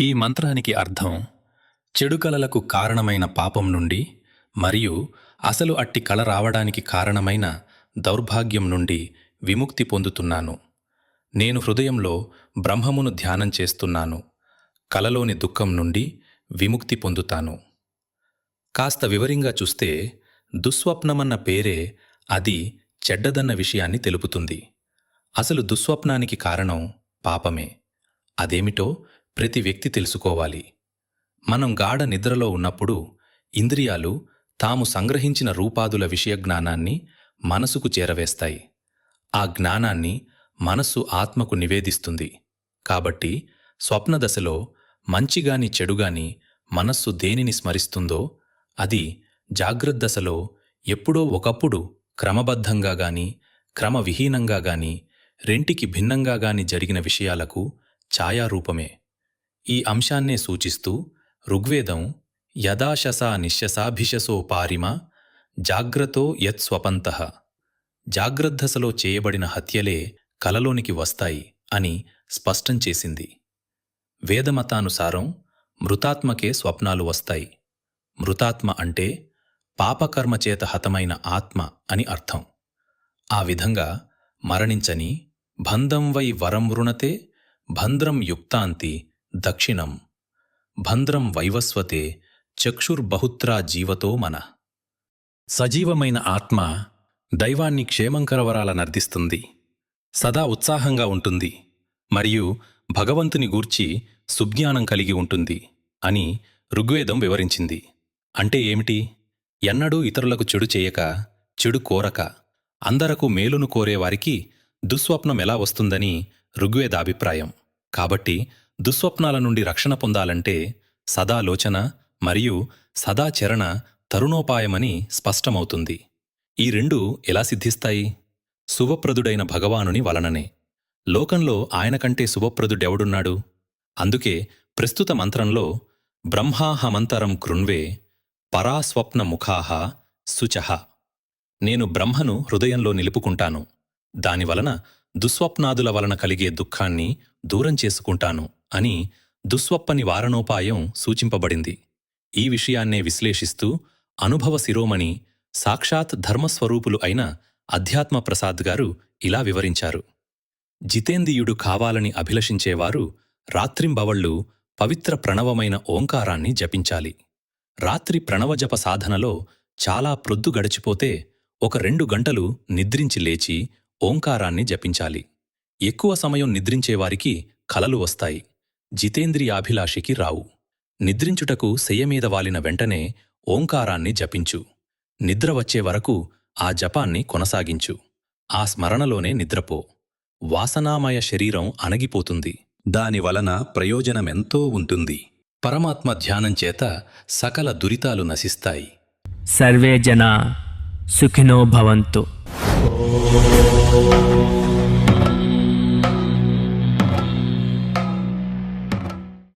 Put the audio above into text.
ఈ మంత్రానికి అర్థం చెడు కలలకు కారణమైన పాపం నుండి మరియు అసలు అట్టి కళ రావడానికి కారణమైన దౌర్భాగ్యం నుండి విముక్తి పొందుతున్నాను. నేను హృదయంలో బ్రహ్మమును ధ్యానం చేస్తున్నాను. కలలోని దుఃఖం నుండి విముక్తి పొందుతాను. కాస్త వివరంగా చూస్తే దుస్వప్నమన్న పేరే అది చెడ్డదన్న విషయాన్ని తెలుపుతుంది. అసలు దుస్వప్నానికి కారణం పాపమే. అదేమిటో ప్రతి వ్యక్తి తెలుసుకోవాలి. మనం గాఢ నిద్రలో ఉన్నప్పుడు ఇంద్రియాలు తాము సంగ్రహించిన రూపాదుల విషయ జ్ఞానాన్ని మనసుకు చేరవేస్తాయి. ఆ జ్ఞానాన్ని మనస్సు ఆత్మకు నివేదిస్తుంది. కాబట్టి స్వప్నదశలో మంచిగాని చెడుగాని మనస్సు దేనిని స్మరిస్తుందో అది జాగ్రద్దశలో ఎప్పుడో ఒకప్పుడు క్రమబద్ధంగా గాని క్రమవిహీనంగా గాని రెంటికి భిన్నంగా గాని జరిగిన విషయాలకు ఛాయారూపమే. ఈ అంశాన్నే సూచిస్తూ ఋగ్వేదం యదాశసా నిశ్శసాభిషసో పారిమ జాగ్రతో యత్స్వపంత జాగ్రద్దశలో చేయబడిన హత్యలే కలలోనికి వస్తాయి అని స్పష్టం చేసింది. వేదమతానుసారం మృతాత్మకే స్వప్నాలు వస్తాయి. మృతాత్మ అంటే పాపకర్మచేత హతమైన ఆత్మ అని అర్థం. ఆ విధంగా మరణించని బంధం వై వరం వృణతే భంద్రం యుక్తాంతి దక్షిణం భంద్రం వైవస్వతే చక్షుర్బహుత్రా జీవతో మన. సజీవమైన ఆత్మ దైవాన్ని క్షేమంకరవరాలనర్థిస్తుంది సదా ఉత్సాహంగా ఉంటుంది. మరియు భగవంతుని గూర్చి సుజ్ఞానం కలిగి ఉంటుంది అని ఋగ్వేదం వివరించింది. అంటే ఏమిటి? ఎన్నడూ ఇతరులకు చెడు చేయక చెడు కోరక అందరకు మేలును కోరేవారికి దుస్వప్నం ఎలా వస్తుందని ఋగ్వేదాభిప్రాయం. కాబట్టి దుస్వప్నాల నుండి రక్షణ పొందాలంటే సదాలోచన మరియు సదాచరణ తరుణోపాయమని స్పష్టమవుతుంది. ఈ రెండు ఎలా సిద్ధిస్తాయి? శుభప్రదుడైన భగవానుని వలననే. లోకంలో ఆయనకంటే శుభప్రదుడెవడున్నాడు? అందుకే ప్రస్తుత మంత్రంలో బ్రహ్మాహమంతరం కృణ్వే పరాస్వప్న ముఖాహ శుచహ నేను బ్రహ్మను హృదయంలో నిలుపుకుంటాను. దానివలన దుస్వప్నాదుల వలన కలిగే దుఃఖాన్ని దూరం చేసుకుంటాను. అని దుస్వప్ప నివారణోపాయం సూచింపబడింది. ఈ విషయాన్నే విశ్లేషిస్తూ అనుభవ శిరోమణి సాక్షాత్ ధర్మస్వరూపులు అయిన అధ్యాత్మ ప్రసాద్ గారు ఇలా వివరించారు. జితేంద్రియుడు కావాలని అభిలషించేవారు రాత్రింబవళ్ళు పవిత్ర ప్రణవమైన ఓంకారాన్ని జపించాలి. రాత్రి ప్రణవజప సాధనలో చాలా ప్రొద్దు గడిచిపోతే ఒక రెండు గంటలు నిద్రించి లేచి ఓంకారాన్ని జపించాలి. ఎక్కువ సమయం నిద్రించేవారికి కలలు వస్తాయి. జితేంద్రియాభిలాషికి రావు. నిద్రించుటకు శయ్యమీద వాలిన వెంటనే ఓంకారాన్ని జపించు. నిద్ర వచ్చే వరకు ఆ జపాన్ని కొనసాగించు. ఆ స్మరణలోనే నిద్రపో. వాసనామయ శరీరం అణగిపోతుంది. దానివలన ప్రయోజనమెంతో ఉంటుంది. పరమాత్మ ధ్యానం చేత సకల దురితాలు నశిస్తాయి. సర్వే జనా సుఖినో భవంతు.